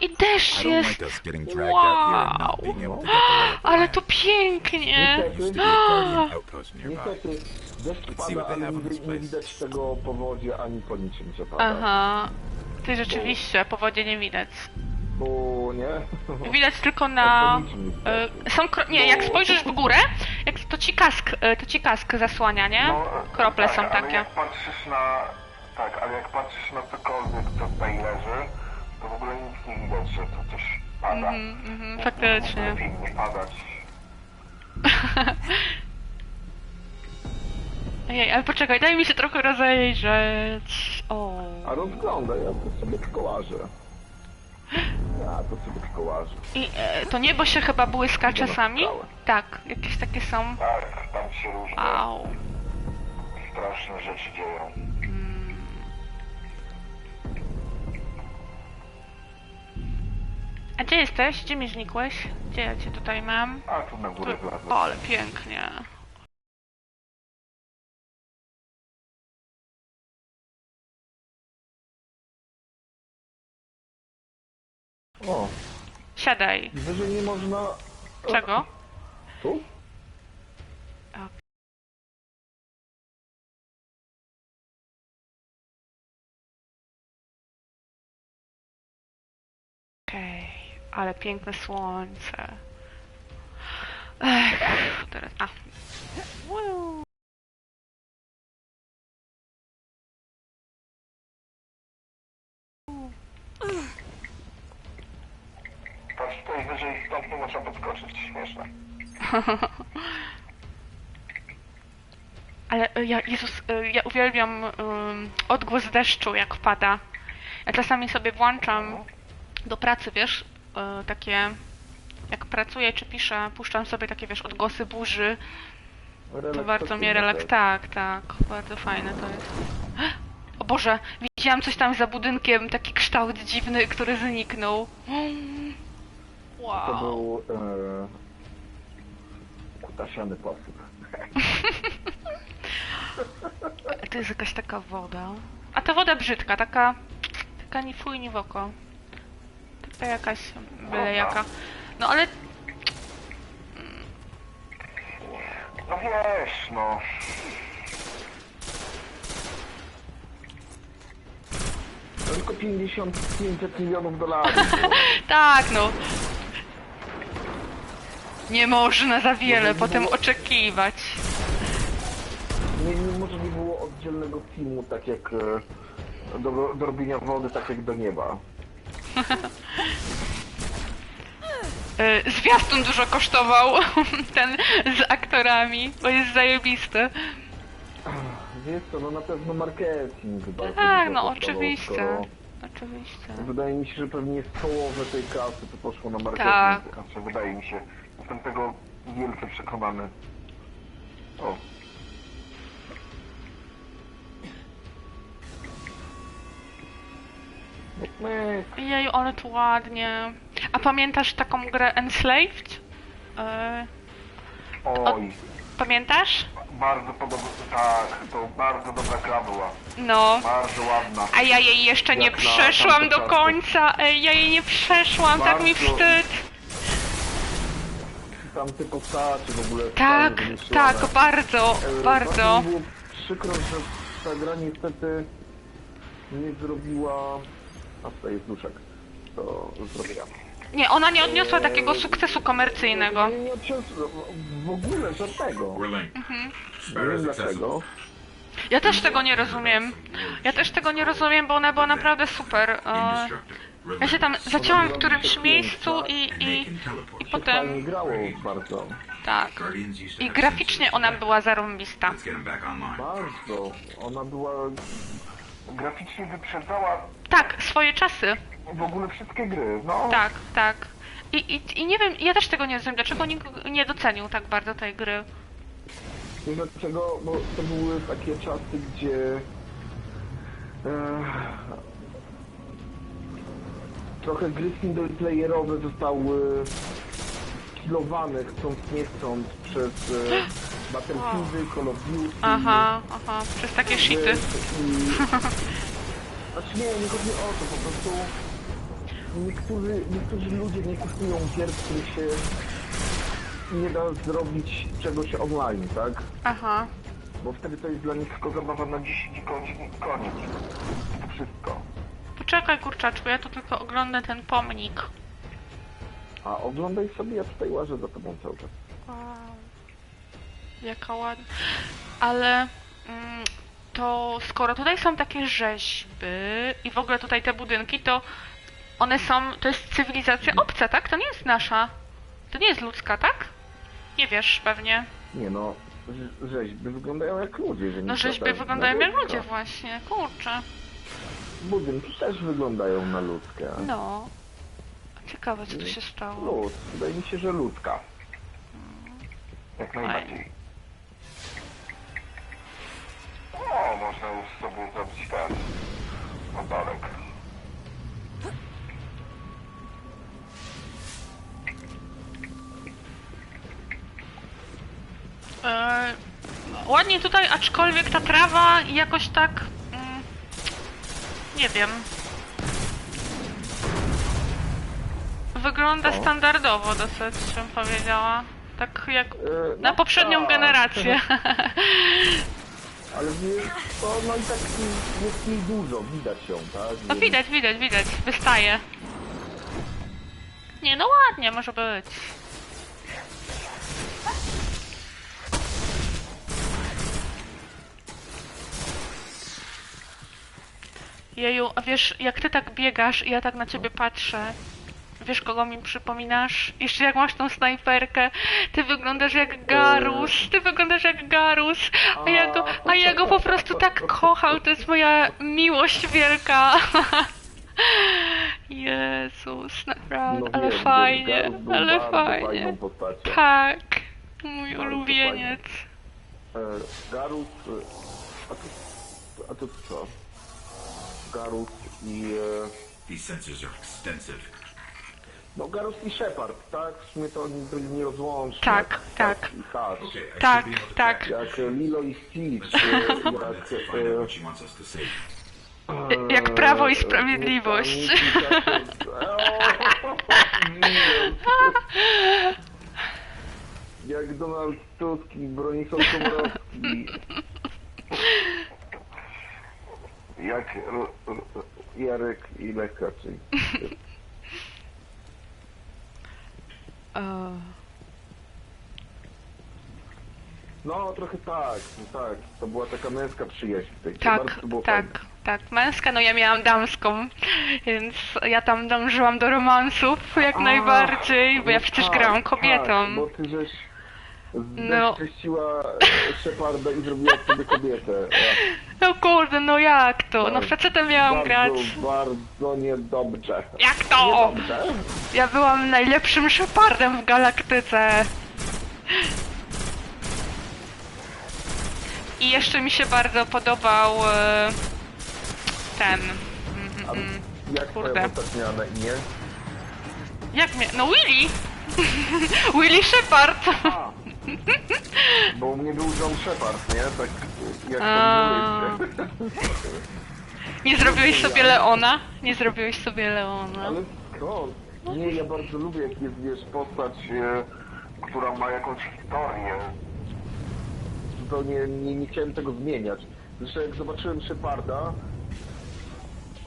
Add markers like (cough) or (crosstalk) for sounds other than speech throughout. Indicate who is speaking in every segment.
Speaker 1: I deszcz jest! Wow! Ale to pięknie!
Speaker 2: There's a Guardian outpost nearby.
Speaker 3: Niestety, deszcz pada, ale nie, widać tego po wodzie ani po niczym, że pada.
Speaker 1: Aha. Ty rzeczywiście, po wodzie nie widać.
Speaker 3: Bo nie? (laughs)
Speaker 1: Widać tylko na... Y, Są kro... Nie, jak spojrzysz w górę, jak to ci kask, y, to ci kask zasłania, nie?
Speaker 4: No,
Speaker 1: Krople
Speaker 4: tak,
Speaker 1: są
Speaker 4: Ale
Speaker 1: takie.
Speaker 4: jak patrzysz na... Tak, ale jak patrzysz na cokolwiek, co tutaj leży, to w ogóle nic nie widać, że tu coś pada.
Speaker 1: Mhm, mhm, faktycznie.
Speaker 4: Nie padać. (laughs)
Speaker 1: Ojej, ale poczekaj, daj mi się trochę rozejrzeć. O.
Speaker 3: A rozglądaj, ja to sobie łażę. Ja to sobie łażę.
Speaker 1: I e, to niebo się chyba błyska
Speaker 3: Idę na
Speaker 1: czasami?
Speaker 3: skałę.
Speaker 1: Tak, jakieś takie są.
Speaker 4: Tak, tam się różne
Speaker 1: Au.
Speaker 4: straszne rzeczy dzieją.
Speaker 1: A gdzie jesteś? Gdzie mi znikłeś? Gdzie ja cię tutaj mam?
Speaker 4: A tu na górę wlazłem.
Speaker 1: O, ale pięknie.
Speaker 3: O,
Speaker 1: Siadaj.
Speaker 3: wyżej nie można...
Speaker 1: Czego?
Speaker 3: Tu?
Speaker 1: Ale piękne słońce. Ech, teraz. A. Woo.
Speaker 4: Patrz, tutaj wyżej stąd nie można podskoczyć. Śmieszne.
Speaker 1: Ale y, ja, Jezus, y, ja uwielbiam ym, odgłos deszczu, jak pada. Ja czasami sobie włączam do pracy, wiesz, takie, jak pracuję czy piszę, puszczam sobie takie, wiesz, odgłosy burzy. To bardzo mnie relaks... Tak, tak, bardzo fajne to jest. (gasps) O Boże, widziałam coś tam za budynkiem, taki kształt dziwny, który zniknął. Mm.
Speaker 3: To
Speaker 1: Wow.
Speaker 3: był... E, kutasiany posyp. (laughs)
Speaker 1: To jest jakaś taka woda. A ta woda brzydka, taka. Taka ni fuj, ni w oko. Taka jakaś byle jaka. No ale.
Speaker 4: No wiesz, no.
Speaker 3: To tylko 50, 500 milionów dolarów. (laughs)
Speaker 1: Tak, no. Nie można za wiele
Speaker 3: Może
Speaker 1: potem
Speaker 3: było-
Speaker 1: oczekiwać.
Speaker 3: Nie, nie może nie było oddzielnego filmu, tak jak e, do, do robienia wody, tak jak do nieba. (laughs)
Speaker 1: Y, Zwiastun dużo kosztował. (laughs) Ten z aktorami, bo jest zajebisty.
Speaker 3: Wiesz co, no na pewno marketing bardzo
Speaker 1: Tak,
Speaker 3: dużo
Speaker 1: no
Speaker 3: kosztował,
Speaker 1: oczywiście.
Speaker 3: skoro-
Speaker 1: Oczywiście.
Speaker 3: Wydaje mi się, że pewnie z połowę tej kasy to poszło na marketing.
Speaker 1: Tak.
Speaker 4: Znaczy, wydaje mi się. Jestem tego wielce przekonany. O,
Speaker 3: Myk.
Speaker 1: Jeju, ale tu ładnie. A pamiętasz taką grę Enslaved? Y,
Speaker 4: oj.
Speaker 1: Pamiętasz?
Speaker 4: Bardzo podoba... Tak, to bardzo dobra gra była.
Speaker 1: No.
Speaker 4: Bardzo ładna.
Speaker 1: A ja jej jeszcze nie
Speaker 4: Jak
Speaker 1: przeszłam do końca. Ej, ja jej nie przeszłam, tak mi
Speaker 4: Bardzo.
Speaker 1: wstyd.
Speaker 3: Tamte postacie w ogóle.
Speaker 1: Tak, tak, bardzo,
Speaker 3: E,
Speaker 1: bardzo.
Speaker 3: mi było przykro, że ta gra niestety nie zrobiła... A tutaj jest duszek. To zrobiła.
Speaker 1: Nie, ona nie odniosła takiego sukcesu komercyjnego.
Speaker 3: Nie, nie w ogóle żadnego.
Speaker 1: Mhm.
Speaker 3: Nie wiem dlaczego.
Speaker 1: Ja też tego nie rozumiem. Ja też tego nie rozumiem, bo ona była naprawdę super. E. Ja się tam zacięłam w którymś miejscu i, i, i potem...
Speaker 3: grało bardzo.
Speaker 1: Tak. I graficznie ona była zarąbista.
Speaker 3: Bardzo. Ona była...
Speaker 4: Graficznie wyprzedzała
Speaker 1: Tak, swoje czasy.
Speaker 4: w ogóle wszystkie gry. No,
Speaker 1: Tak, tak. I, i, I nie wiem, ja też tego nie rozumiem, dlaczego nikt nie docenił tak bardzo tej gry.
Speaker 3: Nie wiem dlaczego, bo to były takie czasy, gdzie... E, trochę gry singleplayerowe zostały kilowane, chcąc nie chcąc, przez e, (gasps) Battlefieldy, Call of Duty...
Speaker 1: Aha, aha, przez takie shity.
Speaker 3: I... Znaczy nie, nie chodzi o to, po prostu niektórzy, niektórzy ludzie nie kupują gier, w których się nie da zrobić czegoś online, tak?
Speaker 1: Aha.
Speaker 3: Bo wtedy to jest dla nich tylko zabawa na dziś i koniec. koniec. To wszystko.
Speaker 1: Poczekaj, kurczaczku, ja tu tylko oglądam ten pomnik.
Speaker 3: A oglądaj sobie, ja tutaj łażę za tobą cały czas.
Speaker 1: Wow. Jaka ładna. Ale mm, to skoro tutaj są takie rzeźby i w ogóle tutaj te budynki, to one są, to jest cywilizacja obca, tak? To nie jest nasza. To nie jest ludzka, tak? Nie wiesz pewnie.
Speaker 3: Nie no, rze- rzeźby wyglądają jak ludzie, że
Speaker 1: No rzeźby wyglądają jak ludzie właśnie, kurczę.
Speaker 3: Budynki też wyglądają na ludzkie.
Speaker 1: No. Ciekawe co tu się stało.
Speaker 3: Lud, wydaje mi się, że ludzka.
Speaker 4: Jak najbardziej. O, można już sobie zrobić ten motorek.
Speaker 1: E, ładnie tutaj, aczkolwiek ta trawa jakoś tak. Mm, nie wiem. Wygląda
Speaker 3: Co?
Speaker 1: standardowo dosyć, bym powiedziała. Tak jak
Speaker 3: E,
Speaker 1: na
Speaker 3: no
Speaker 1: poprzednią
Speaker 3: tak.
Speaker 1: generację. (laughs) (laughs)
Speaker 3: Ale wiesz, to no i tak jest jej dużo, widać ją, tak?
Speaker 1: No widać, widać, widać. Wystaje. Nie, no ładnie może być. Jeju, a wiesz, jak ty tak biegasz i ja tak na ciebie patrzę, wiesz kogo mi przypominasz? Jeszcze jak masz tą snajperkę, ty wyglądasz jak Garus, ty wyglądasz jak Garus, a ja go, a ja go po prostu tak kocham, to jest moja miłość wielka. (laughs) Jezus, naprawdę,
Speaker 3: No
Speaker 1: ale fajnie, ale fajnie. Tak, mój ulubieniec.
Speaker 3: E, Garus... e, A to, a to co? Garus i... E,
Speaker 2: These sensors are extensive.
Speaker 3: No Garus i Shepard, tak? W sumie to oni byli nierozłączni.
Speaker 1: Tak,
Speaker 3: jak
Speaker 1: tak.
Speaker 3: I Hutch.
Speaker 2: Okay, I
Speaker 1: Tak,
Speaker 2: should be able to
Speaker 1: tak.
Speaker 3: Jak Lilo i Stitch, e, jak...
Speaker 2: Let's find out what she wants us to say.
Speaker 3: e,
Speaker 1: Jak Prawo i
Speaker 3: e,
Speaker 1: Sprawiedliwość.
Speaker 3: Jak Donald Tusk i Bronisław Komorowski. Jak R- R- Jarek i Lech Kaczyń.
Speaker 1: O.
Speaker 3: No, trochę tak, no tak. To była taka męska przyjaźń. w tej grze.
Speaker 1: Tak,
Speaker 3: to było
Speaker 1: tak,
Speaker 3: fajne.
Speaker 1: tak. Męska, no ja miałam damską, więc ja tam dążyłam do romansów jak
Speaker 3: A,
Speaker 1: najbardziej, bo ja
Speaker 3: no
Speaker 1: przecież
Speaker 3: tak,
Speaker 1: grałam kobietą.
Speaker 3: Tak, bo ty żeś
Speaker 1: No.
Speaker 3: zeszczyściła Szeparda i zrobiła z siebie kobietę. (laughs)
Speaker 1: No kurde, no jak to? No facetem miałam
Speaker 3: bardzo,
Speaker 1: grać.
Speaker 3: bardzo niedobrze.
Speaker 1: Jak to?
Speaker 3: Niedobrze.
Speaker 1: Ja byłam najlepszym Shepardem w galaktyce. I jeszcze mi się bardzo podobał e, ten. mm, mm, mm.
Speaker 3: jak
Speaker 1: Kurde.
Speaker 3: twoja na imię?
Speaker 1: Jak mnie? No Willy! (laughs) Willy Shepard!
Speaker 3: Bo u mnie był John Shepard, nie? Tak jak
Speaker 1: A.
Speaker 3: tam
Speaker 1: Nie zrobiłeś sobie Leona? Nie zrobiłeś sobie Leona.
Speaker 3: Ale skąd? Nie, ja bardzo lubię jak jest, wiesz, postać, e,
Speaker 4: która ma jakąś historię.
Speaker 3: to nie, nie, nie chciałem tego zmieniać. Zresztą jak zobaczyłem Sheparda,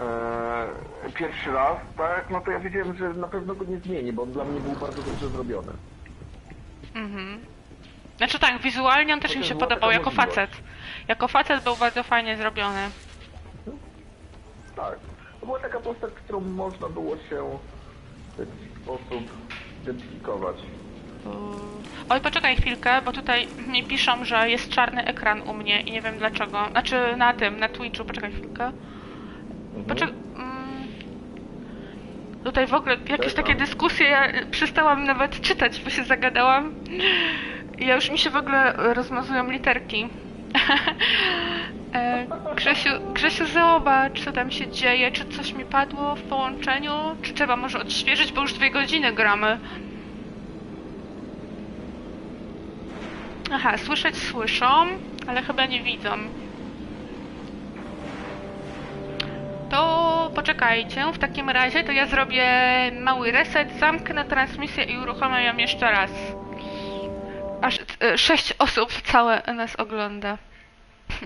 Speaker 4: E, pierwszy raz, tak?
Speaker 3: no to ja wiedziałem, że na pewno go nie zmienię, bo on dla mnie był bardzo dobrze zrobiony.
Speaker 1: Mhm. Znaczy tak, wizualnie on też mi się
Speaker 3: była
Speaker 1: podobał jako
Speaker 3: możliwość.
Speaker 1: facet. Jako facet był bardzo fajnie zrobiony.
Speaker 3: Tak. To była taka postać, którą można było się w jakiś sposób identyfikować.
Speaker 1: Oj, poczekaj chwilkę, bo tutaj (clears throat) mi piszą, że jest czarny ekran u mnie i nie wiem dlaczego. Znaczy na tym, na Twitchu, poczekaj chwilkę. Poczekaj. Mm. Tutaj w ogóle jakieś takie dyskusje, ja przestałam nawet czytać, bo się zagadałam. Ja już mi się w ogóle rozmazują literki. (laughs) E, Grzesiu, Grzesiu, zobacz, co tam się dzieje. Czy coś mi padło w połączeniu? Czy trzeba może odświeżyć, bo już dwie godziny gramy. Aha, słyszeć słyszą, ale chyba nie widzą. To poczekajcie, w takim razie to ja zrobię mały reset, zamknę transmisję i uruchomię ją jeszcze raz. Sześć osób całe nas ogląda. (laughs)